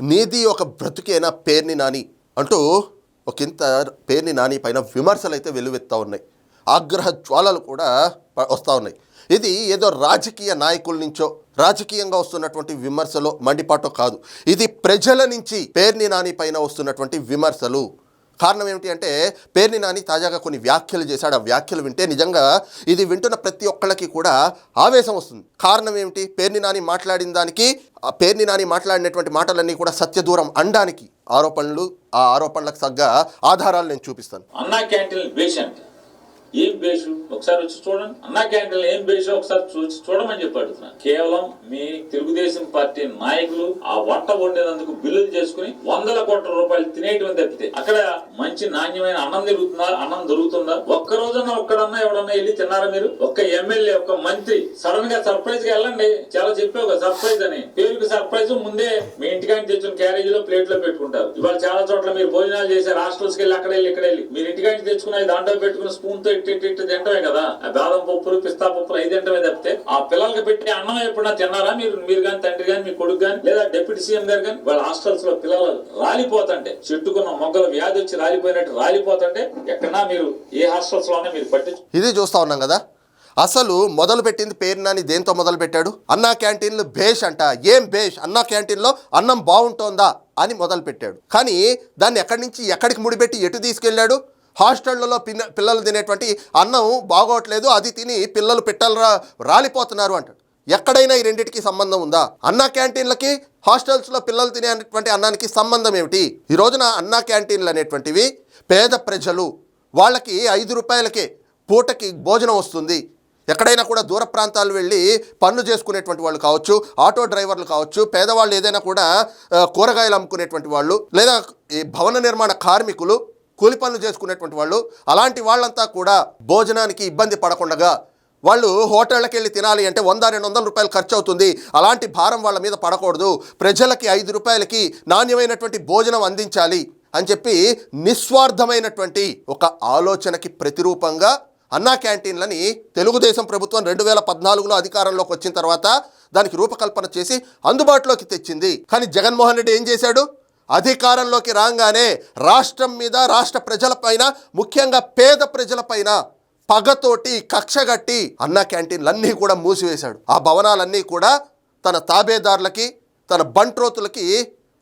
నీది ఒక బ్రతుకేనా పేర్ని నాని అంటూ ఒకంత పేర్ని నాని పైన విమర్శలు అయితే వెలువెత్తా ఉన్నాయి. ఆగ్రహ జ్వాలలు కూడా వస్తూ ఉన్నాయి. ఇది ఏదో రాజకీయ నాయకుల నుంచో రాజకీయంగా వస్తున్నటువంటి విమర్శలో మండిపాటో కాదు. ఇది ప్రజల నుంచి పేర్ని నాని పైన వస్తున్నటువంటి విమర్శలు. కారణం ఏమిటి అంటే పేర్ని నాని తాజాగా కొన్ని వ్యాఖ్యలు చేశాడు. ఆ వ్యాఖ్యలు వింటే నిజంగా ఇది వింటున్న ప్రతి ఒక్కళ్ళకి కూడా ఆవేశం వస్తుంది. కారణం ఏమిటి? పేర్ని నాని మాట్లాడిన దానికి ఆ పేర్ని నాని మాట్లాడినటువంటి మాటలన్నీ కూడా సత్యదూరం అనడానికి ఆరోపణలు ఆ ఆరోపణలకు తగ్గ ఆధారాలు నేను చూపిస్తాను. అన్నా క్యాంటీన్ ఏం బేసు? ఒకసారి వచ్చి చూడండి. అన్నా క్యాంటీన్ ఏం బేసు? ఒకసారి చూసి చూడమని చెప్పి అడుగుతున్నాను కేవలం మీ తెలుగుదేశం పార్టీ నాయకులు ఆ వంట వండినందుకు బిల్లులు చేసుకుని వందల కోట్ల రూపాయలు తినేటువంటి తప్పితే అక్కడ మంచి నాణ్యమైన అన్నం తిరుగుతున్నారు అన్నం దొరుకుతుందా? ఒక్క రోజున ఒక్కడన్నా ఎవడన్నా వెళ్ళి తిన్నారా మీరు? ఒక్క ఎమ్మెల్యే ఒక్క మంత్రి సడన్గా సర్ప్రైజ్గా వెళ్ళండి. చాలా చెప్పావు కదా సర్ప్రైజ్ అని. పేరుకి సర్ప్రైజ్ ముందే మీ ఇంటికాంటి తెచ్చిన క్యారేజ్లో ప్లేట్లో పెట్టుకుంటారు. ఇవాళ చాలా చోట్ల మీరు భోజనాలు చేశారు. హాస్టల్స్ వెళ్ళి అక్కడ వెళ్ళి ఇక్కడ వెళ్ళి. మీరు ఇంటికాంటి తెచ్చుకున్న దాంట్లో పెట్టుకున్న స్పూన్తో ఇట్టి తింటమే కదా. ఆ బాదం పప్పులు పిస్తా పప్పులు అవి తింటమే తప్పితే ఆ పిల్లలకి పెట్టి అన్నం ఎప్పుడన్నా తిన్నారా? మీరు మీరు కానీ తండ్రి కానీ మీ కొడుకు కానీ లేదా డిప్యూటీ సీఎం గారు కానీ వాళ్ళ హాస్టల్స్లో పిల్లలు రాలిపోతుంటే చెట్టుకున్న మొగ్గలు వ్యాధి వచ్చి రాలిపోయినట్టు రాలిపోతుంటే ఎక్కడన్నా మీరు ఏ హాస్టల్స్లోనే మీరు పట్టించు ఇది చూస్తా ఉన్నాం కదా. అసలు మొదలు పెట్టింది పేరు నాని దేంతో మొదలు పెట్టాడు? అన్నా క్యాంటీన్లు భేష్ అంట. ఏం భేష్ అన్నా క్యాంటీన్లో అన్నం బాగుంటోందా అని మొదలు పెట్టాడు. కానీ దాన్ని ఎక్కడి నుంచి ఎక్కడికి ముడిపెట్టి ఎటు తీసుకెళ్ళాడు? హాస్టళ్ళలో పిల్లలు తినేటువంటి అన్నం బాగోట్లేదు అది తిని పిల్లలు పిట్టలు రాలిపోతున్నారు అంటాడు. ఎక్కడైనా ఈ రెండింటికి సంబంధం ఉందా? అన్నా క్యాంటీన్లకి హాస్టల్స్లో పిల్లలు తినేటువంటి అన్నానికి సంబంధం ఏమిటి? ఈ రోజున అన్నా క్యాంటీన్లు అనేటువంటివి పేద ప్రజలు వాళ్ళకి ఐదు రూపాయలకే పూటకి భోజనం వస్తుంది. ఎక్కడైనా కూడా దూర ప్రాంతాలు వెళ్ళి పనులు చేసుకునేటువంటి వాళ్ళు కావచ్చు ఆటో డ్రైవర్లు కావచ్చు పేదవాళ్ళు ఏదైనా కూడా కూరగాయలు అమ్ముకునేటువంటి వాళ్ళు లేదా ఈ భవన నిర్మాణ కార్మికులు కూలి పనులు చేసుకునేటువంటి వాళ్ళు అలాంటి వాళ్ళంతా కూడా భోజనానికి ఇబ్బంది పడకుండా వాళ్ళు హోటళ్ళకి వెళ్ళి తినాలి అంటే వంద రెండు వందల రూపాయలు ఖర్చు అవుతుంది అలాంటి భారం వాళ్ళ మీద పడకూడదు. ప్రజలకి ఐదు రూపాయలకి నాణ్యమైనటువంటి భోజనం అందించాలి అని చెప్పి నిస్వార్థమైనటువంటి ఒక ఆలోచనకి ప్రతిరూపంగా అన్నా క్యాంటీన్లని తెలుగుదేశం ప్రభుత్వం రెండు వేల పద్నాలుగులో అధికారంలోకి వచ్చిన తర్వాత దానికి రూపకల్పన చేసి అందుబాటులోకి తెచ్చింది. కానీ జగన్మోహన్ రెడ్డి ఏం చేశాడు? అధికారంలోకి రాగానే రాష్ట్రం మీద రాష్ట్ర ప్రజలపైన ముఖ్యంగా పేద ప్రజలపైన పగతోటి కక్షగట్టి అన్న క్యాంటీన్లన్నీ కూడా మూసివేశాడు. ఆ భవనాలన్నీ కూడా తన తాబేదారులకి తన బంట్రోతులకి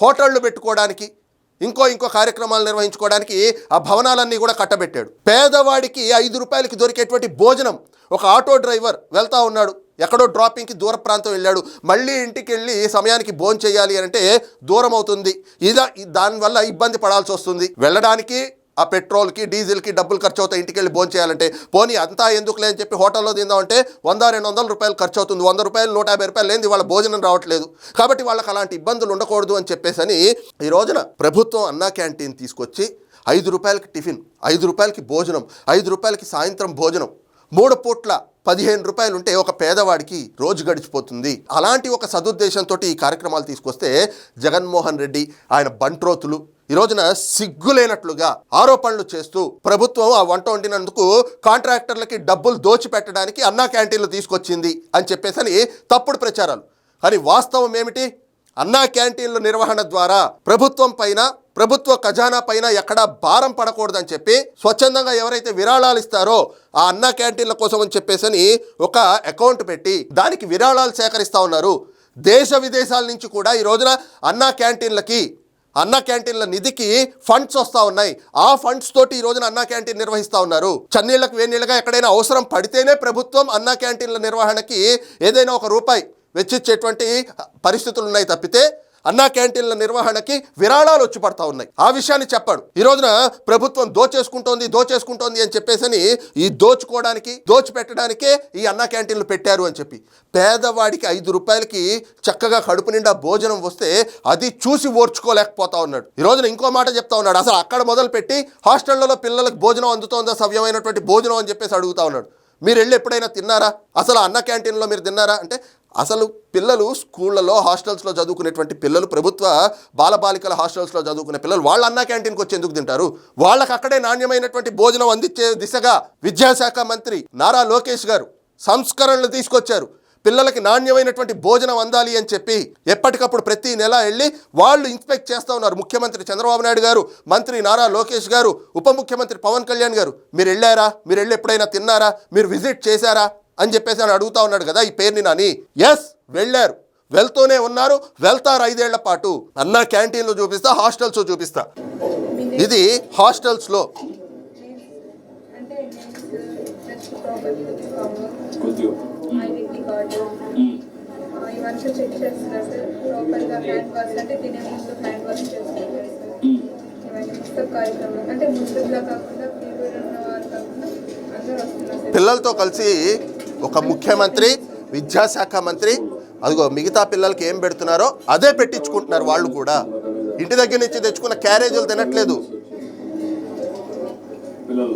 హోటళ్ళు పెట్టుకోవడానికి ఇంకో ఇంకో కార్యక్రమాలు నిర్వహించుకోవడానికి ఆ భవనాలన్నీ కూడా కట్టబెట్టాడు. పేదవాడికి ఐదు రూపాయలకి దొరికేటువంటి భోజనం ఒక ఆటో డ్రైవర్ వెళ్తూ ఉన్నాడు. ఎక్కడో డ్రాపింగ్కి దూర ప్రాంతం వెళ్ళాడు. మళ్ళీ ఇంటికి వెళ్ళి సమయానికి భోజనం చేయాలి అంటే దూరం అవుతుంది ఇలా దానివల్ల ఇబ్బంది పడాల్సి వస్తుంది. వెళ్ళడానికి ఆ పెట్రోల్కి డీజిల్కి డబ్బులు ఖర్చు అవుతాయి ఇంటికి వెళ్ళి భోజనం చేయాలంటే. పోనీ అంతా ఎందుకులే అని చెప్పి హోటల్లో తిందామంటే వంద రెండు వందల రూపాయలు ఖర్చు అవుతుంది వంద రూపాయలు నూట యాభై రూపాయలు లేని వాళ్ళ భోజనం రావట్లేదు. కాబట్టి వాళ్ళకి అలాంటి ఇబ్బందులు ఉండకూడదు అని చెప్పేసి అని ఈ రోజున ప్రభుత్వం అన్నా క్యాంటీన్ తీసుకొచ్చి ఐదు రూపాయలకి టిఫిన్ ఐదు రూపాయలకి భోజనం ఐదు రూపాయలకి సాయంత్రం భోజనం మూడు పూట్ల పదిహేను రూపాయలు ఉంటే ఒక పేదవాడికి రోజు గడిచిపోతుంది. అలాంటి ఒక సదుద్దేశంతో ఈ కార్యక్రమాలు తీసుకొస్తే జగన్మోహన్ రెడ్డి ఆయన బంట్రోతులు. ఈ రోజున సిగ్గులేనట్లుగా ఆరోపణలు చేస్తూ ప్రభుత్వం ఆ వంట వండినందుకు కాంట్రాక్టర్లకి డబ్బులు దోచిపెట్టడానికి అన్నా క్యాంటీన్లు తీసుకొచ్చింది అని చెప్పేసని తప్పుడు ప్రచారాలు. కానీ వాస్తవం ఏమిటి? అన్నా క్యాంటీన్ల నిర్వహణ ద్వారా ప్రభుత్వం పైన ప్రభుత్వ ఖజానా పైన ఎక్కడా భారం పడకూడదని చెప్పి స్వచ్ఛందంగా ఎవరైతే విరాళాలు ఇస్తారో ఆ అన్న క్యాంటీన్ల కోసం అని చెప్పేసని ఒక అకౌంట్ పెట్టి దానికి విరాళాలు సేకరిస్తూ ఉన్నారు. దేశ విదేశాల నుంచి కూడా ఈ రోజున అన్నా క్యాంటీన్లకి అన్న క్యాంటీన్ల నిధికి ఫండ్స్ వస్తూ ఉన్నాయి. ఆ ఫండ్స్ తోటి ఈ రోజున అన్నా క్యాంటీన్ నిర్వహిస్తూ ఉన్నారు. చన్నీళ్ళకు వేనీళ్ళగా ఎక్కడైనా అవసరం పడితేనే ప్రభుత్వం అన్న క్యాంటీన్ల నిర్వహణకి ఏదైనా ఒక రూపాయి వెచ్చిచ్చేటువంటి పరిస్థితులు ఉన్నాయి తప్పితే అన్నా క్యాంటీన్ల నిర్వహణకి విరాళాలు వచ్చి పడతా ఉన్నాయి. ఆ విషయాన్ని చెప్పాడు. ఈ రోజున ప్రభుత్వం దోచేసుకుంటోంది దోచేసుకుంటోంది అని చెప్పేసి ఈ దోచుకోవడానికి దోచిపెట్టడానికే ఈ అన్నా క్యాంటీన్లు పెట్టారు అని చెప్పి. పేదవాడికి ఐదు రూపాయలకి చక్కగా కడుపు నిండా భోజనం వస్తే అది చూసి ఓర్చుకోలేకపోతా ఉన్నాడు. ఈ రోజున ఇంకో మాట చెప్తా ఉన్నాడు. అసలు అక్కడ మొదలుపెట్టి హాస్టళ్ళలో పిల్లలకు భోజనం అందుతోందా సవ్యమైనటువంటి భోజనం అని చెప్పేసి అడుగుతా ఉన్నాడు. మీరు వెళ్ళి ఎప్పుడైనా తిన్నారా? అసలు అన్న క్యాంటీన్లో మీరు తిన్నారా? అంటే అసలు పిల్లలు స్కూళ్ళలో హాస్టల్స్లో చదువుకునేటువంటి పిల్లలు ప్రభుత్వ బాలబాలికల హాస్టల్స్లో చదువుకునే పిల్లలు వాళ్ళ అన్నా క్యాంటీన్కి వచ్చి ఎందుకు తింటారు? వాళ్ళకి అక్కడే నాణ్యమైనటువంటి భోజనం అందించే దిశగా విద్యాశాఖ మంత్రి నారా లోకేష్ గారు సంస్కరణలు తీసుకొచ్చారు. పిల్లలకి నాణ్యమైనటువంటి భోజనం అందాలి అని చెప్పి ఎప్పటికప్పుడు ప్రతి నెల వెళ్ళి వాళ్ళు ఇన్స్పెక్ట్ చేస్తూ ఉన్నారు. ముఖ్యమంత్రి చంద్రబాబు నాయుడు గారు మంత్రి నారా లోకేష్ గారు ఉప ముఖ్యమంత్రి పవన్ కళ్యాణ్ గారు మీరు వెళ్ళారా? మీరు వెళ్ళి ఎప్పుడైనా తిన్నారా? మీరు విజిట్ చేశారా? అని చెప్పేసి అని అడుగుతా ఉన్నాడు కదా ఈ పేరుని నాని. ఎస్ వెళ్ళారు. వెళ్తూనే ఉన్నారు. వెళ్తారు ఐదేళ్ళ పాటు. అన్న క్యాంటీన్లో చూపిస్తా హాస్టల్స్ చూపిస్తా. ఇది హాస్టల్స్లో. పిల్లలతో కలిసి ఒక ముఖ్యమంత్రి విద్యాశాఖ మంత్రి అదిగో మిగతా పిల్లలకి ఏం పెడుతున్నారో అదే పెట్టించుకుంటున్నారు వాళ్ళు కూడా. ఇంటి దగ్గర నుంచి తెచ్చుకున్న క్యారేజీలు తినట్లేదు.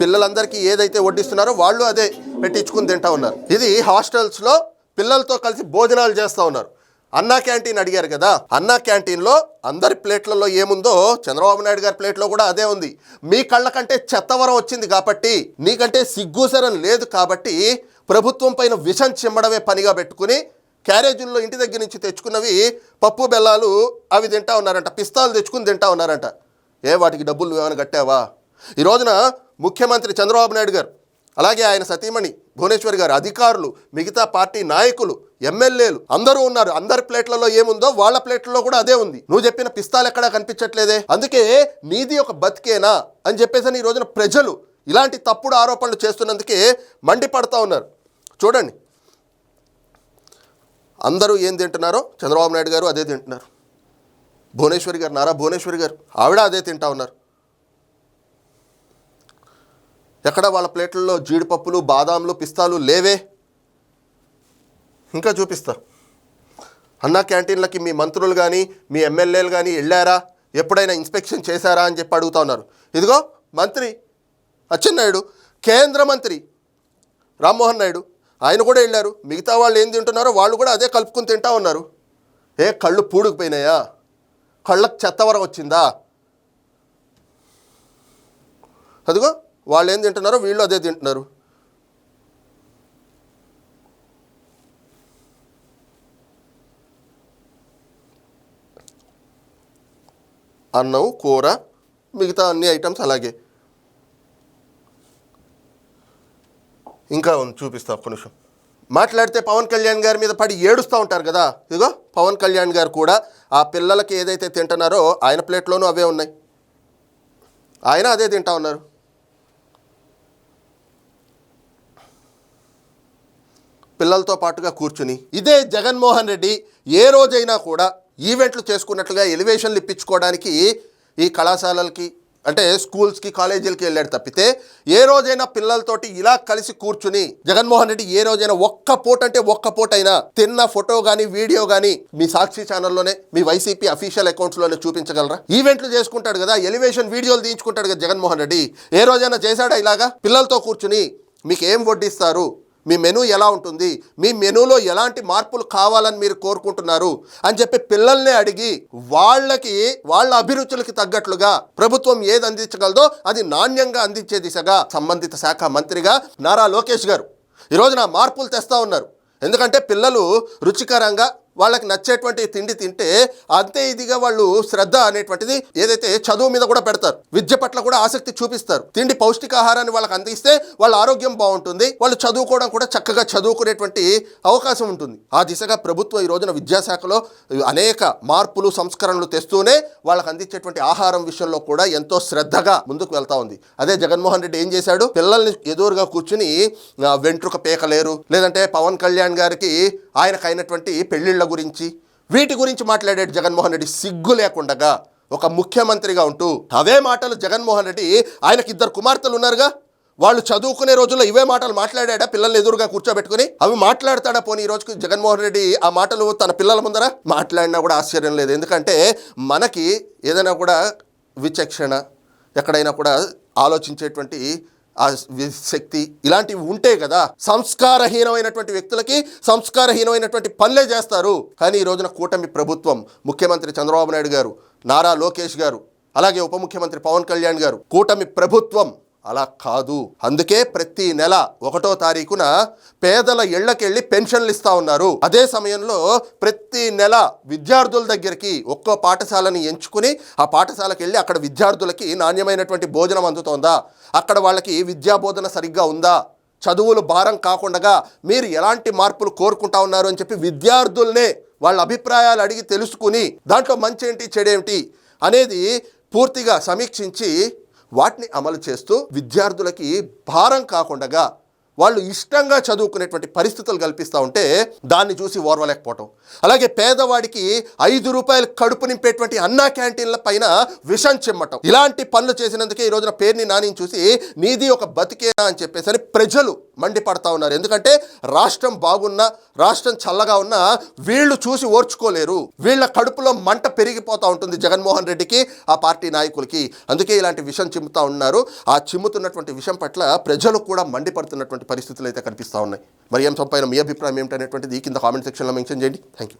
పిల్లలందరికీ ఏదైతే వడ్డిస్తున్నారో వాళ్ళు అదే పెట్టించుకుని తింటా ఉన్నారు. ఇది హాస్టల్స్లో పిల్లలతో కలిసి భోజనాలు చేస్తూ ఉన్నారు. అన్నా క్యాంటీన్ అడిగారు కదా. అన్నా క్యాంటీన్లో అందరి ప్లేట్లలో ఏముందో చంద్రబాబు నాయుడు గారి ప్లేట్లో కూడా అదే ఉంది. మీ కళ్ళ కంటే చెత్తవరం వచ్చింది కాబట్టి నీకంటే సిగ్గుసరం లేదు కాబట్టి ప్రభుత్వం పైన విషం చిమ్మడమే పనిగా పెట్టుకుని క్యారేజీల్లో ఇంటి దగ్గర నుంచి తెచ్చుకున్నవి పప్పు బెల్లాలు అవి తింటా ఉన్నారంట. పిస్తాలు తెచ్చుకుని తింటా ఉన్నారంట. ఏ వాటికి డబ్బులు ఏమైనా కట్టావా? ఈ రోజున ముఖ్యమంత్రి చంద్రబాబు నాయుడు గారు అలాగే ఆయన సతీమణి భువనేశ్వర్ గారు అధికారులు మిగతా పార్టీ నాయకులు ఎమ్మెల్యేలు అందరూ ఉన్నారు. అందరి ప్లేట్లలో ఏముందో వాళ్ళ ప్లేట్లలో కూడా అదే ఉంది. నువ్వు చెప్పిన పిస్తాలు ఎక్కడా కనిపించట్లేదే? అందుకే నీది ఒక బతికేనా? అని చెప్పేసి ఈ రోజున ప్రజలు ఇలాంటి తప్పుడు ఆరోపణలు చేస్తున్నందుకే మండిపడతా ఉన్నారు. చూడండి. అందరూ ఏం తింటున్నారో? చంద్రబాబు నాయుడు గారు అదే తింటున్నారు. భువనేశ్వరి గారు నారా భువనేశ్వరి గారు ఆవిడ అదే తింటా ఉన్నారు. ఎక్కడ వాళ్ళ ప్లేట్లలో జీడిపప్పులు బాదాంలు పిస్తాలు లేవే? ఇంకా చూపిస్తా అన్నా క్యాంటీన్లకి మీ మంత్రులు కానీ మీ ఎమ్మెల్యేలు కానీ వెళ్ళారా? ఎప్పుడైనా ఇన్స్పెక్షన్ చేశారా అని చెప్పి అడుగుతా ఉన్నారు. ఇదిగో మంత్రి అచ్చెన్నాయుడు కేంద్ర మంత్రి రామ్మోహన్ నాయుడు ఆయన కూడా వెళ్ళారు. మిగతా వాళ్ళు ఏం తింటున్నారో వాళ్ళు కూడా అదే కలుపుకుని తింటా ఉన్నారు. ఏ కళ్ళు పూడుకుపోయినాయా? కళ్ళకు చెత్తవరం వచ్చిందా? అదిగో వాళ్ళు ఏం తింటున్నారో వీళ్ళు అదే తింటున్నారు. అన్నం కూర మిగతా అన్ని ఐటమ్స్ అలాగే. ఇంకా ఉంది చూపిస్తా ఒక్క నిమిషం. మాట్లాడితే పవన్ కళ్యాణ్ గారి మీద పడి ఏడుస్తూ ఉంటారు కదా. ఇదిగో పవన్ కళ్యాణ్ గారు కూడా ఆ పిల్లలకి ఏదైతే తింటున్నారో ఆయన ప్లేట్లోనూ అవే ఉన్నాయి. ఆయన అదే తింటా ఉన్నారు. పిల్లలతో పాటుగా కూర్చుని ఇదే జగన్మోహన్ రెడ్డి ఏ రోజైనా కూడా ఈవెంట్లు చేసుకున్నట్లుగా ఎలివేషన్లు ఇప్పించుకోవడానికి ఈ కళాశాలలకి అంటే స్కూల్స్కి కాలేజీలకి వెళ్ళాడు తప్పితే ఏ రోజైనా పిల్లలతోటి ఇలా కలిసి కూర్చుని జగన్మోహన్ రెడ్డి ఏ రోజైనా ఒక్క పూట అంటే ఒక్క పూట అయినా తిన్న ఫోటో కానీ వీడియో కానీ మీ సాక్షి ఛానల్లోనే మీ వైసీపీ అఫీషియల్ అకౌంట్స్లోనే చూపించగలరా? ఈవెంట్లు చేసుకుంటాడు కదా ఎలివేషన్ వీడియోలు తీయించుకుంటాడు కదా జగన్మోహన్ రెడ్డి. ఏ రోజైనా చేశాడా ఇలాగా? పిల్లలతో కూర్చుని మీకు ఏం వడ్డిస్తారు? మీ మెనూ ఎలా ఉంటుంది? మీ మెనూలో ఎలాంటి మార్పులు కావాలని మీరు కోరుకుంటున్నారు? అని చెప్పి పిల్లల్ని అడిగి వాళ్ళకి వాళ్ళ అభిరుచులకి తగ్గట్లుగా ప్రభుత్వం ఏది అందించగలదో అది నాణ్యంగా అందించే దిశగా సంబంధిత శాఖ మంత్రిగా నారా లోకేష్ గారు. ఈరోజు నా మార్పులు తెస్తా ఉన్నారు. ఎందుకంటే పిల్లలు రుచికరంగా వాళ్ళకి నచ్చేటువంటి తిండి తింటే అంతే ఇదిగా వాళ్ళు శ్రద్ధ అనేటువంటిది ఏదైతే చదువు మీద కూడా పెడతారు. విద్య పట్ల కూడా ఆసక్తి చూపిస్తారు. తిండి పౌష్టికాహారాన్ని వాళ్ళకి అందిస్తే వాళ్ళ ఆరోగ్యం బాగుంటుంది. వాళ్ళు చదువుకోవడం కూడా చక్కగా చదువుకునేటువంటి అవకాశం ఉంటుంది. ఆ దిశగా ప్రభుత్వం ఈ రోజున విద్యాశాఖలో అనేక మార్పులు సంస్కరణలు తెస్తూనే వాళ్ళకి అందించేటువంటి ఆహారం విషయంలో కూడా ఎంతో శ్రద్ధగా ముందుకు వెళ్తా ఉంది. అదే జగన్మోహన్ రెడ్డి ఏం చేశాడు? పిల్లల్ని ఎదురుగా కూర్చుని వెంట్రుక పేకలేరు. లేదంటే పవన్ కళ్యాణ్ గారికి ఆయనకు అయినటువంటి పెళ్ళిళ్ళ గురించి వీటి గురించి మాట్లాడాడు జగన్మోహన్ రెడ్డి సిగ్గు లేకుండగా ఒక ముఖ్యమంత్రిగా ఉంటూ అవే మాటలు జగన్మోహన్ రెడ్డి ఆయనకి ఇద్దరు కుమార్తెలు ఉన్నారుగా? వాళ్ళు చదువుకునే రోజుల్లో ఇవే మాటలు మాట్లాడా పిల్లల్ని ఎదురుగా కూర్చోబెట్టుకుని? అవి మాట్లాడతాడా పోనీ ఈ రోజుకి జగన్మోహన్ రెడ్డి ఆ మాటలు తన పిల్లల ముందర? మాట్లాడినా కూడా ఆశ్చర్యం లేదు. ఎందుకంటే మనకి ఏదైనా కూడా విచక్షణ ఎక్కడైనా కూడా ఆలోచించేటువంటి ఆ శక్తి ఇలాంటివి ఉంటే కదా సంస్కారహీనమైనటువంటి వ్యక్తులకి సంస్కారహీనమైనటువంటి పనులే చేస్తారు. కానీ ఈ రోజున కూటమి ప్రభుత్వం ముఖ్యమంత్రి చంద్రబాబు నాయుడు గారు నారా లోకేష్ గారు అలాగే ఉప ముఖ్యమంత్రి పవన్ కళ్యాణ్ గారు కూటమి ప్రభుత్వం అలా కాదు. అందుకే ప్రతి నెల ఒకటో తారీఖున పేదల ఇళ్ళకెళ్ళి పెన్షన్లు ఇస్తా ఉన్నారు. అదే సమయంలో ప్రతి నెల విద్యార్థుల దగ్గరికి ఒక్కో పాఠశాలని ఎంచుకుని ఆ పాఠశాలకు వెళ్ళి అక్కడ విద్యార్థులకి నాణ్యమైనటువంటి భోజనం అందుతోందా? అక్కడ వాళ్ళకి విద్యా బోధన సరిగ్గా ఉందా? చదువులు భారం కాకుండా మీరు ఎలాంటి మార్పులు కోరుకుంటా ఉన్నారు అని చెప్పి విద్యార్థుల్నే వాళ్ళ అభిప్రాయాలు అడిగి తెలుసుకుని దాంట్లో మంచి ఏంటి చెడేమిటి అనేది పూర్తిగా సమీక్షించి వాటిని అమలు చేస్తూ విద్యార్థులకి భారం కాకుండా వాళ్ళు ఇష్టంగా చదువుకునేటువంటి పరిస్థితులు కల్పిస్తూ ఉంటే దాన్ని చూసి ఓర్వలేకపోవటం. అలాగే పేదవాడికి ఐదు రూపాయలు కడుపు నింపేటువంటి అన్నా క్యాంటీన్ల పైన విషం చిమ్మటం. ఇలాంటి పనులు చేసినందుకే ఈ రోజున పేరుని నాని చూసి నీది ఒక బతికేనా? అని చెప్పేసి అని ప్రజలు మండిపడతా ఉన్నారు. ఎందుకంటే రాష్ట్రం బాగున్నా రాష్ట్రం చల్లగా ఉన్నా వీళ్ళు చూసి ఓర్చుకోలేరు. వీళ్ళ కడుపులో మంట పెరిగిపోతూ ఉంటుంది జగన్మోహన్ రెడ్డికి ఆ పార్టీ నాయకులకి. అందుకే ఇలాంటి విషం చిమ్ముతా ఉన్నారు. ఆ చిమ్ముతున్నటువంటి విషం పట్ల ప్రజలు కూడా మండిపడుతున్నటువంటి పరిస్థితులు అయితే కనిపిస్తూ ఉన్నాయి. మరి ఏం సంపైన మీ అభిప్రాయం ఏమిటనేటువంటిది ఈ కింద కామెంట్ సెక్షన్లో మెన్షన్ చేయండి. Thank you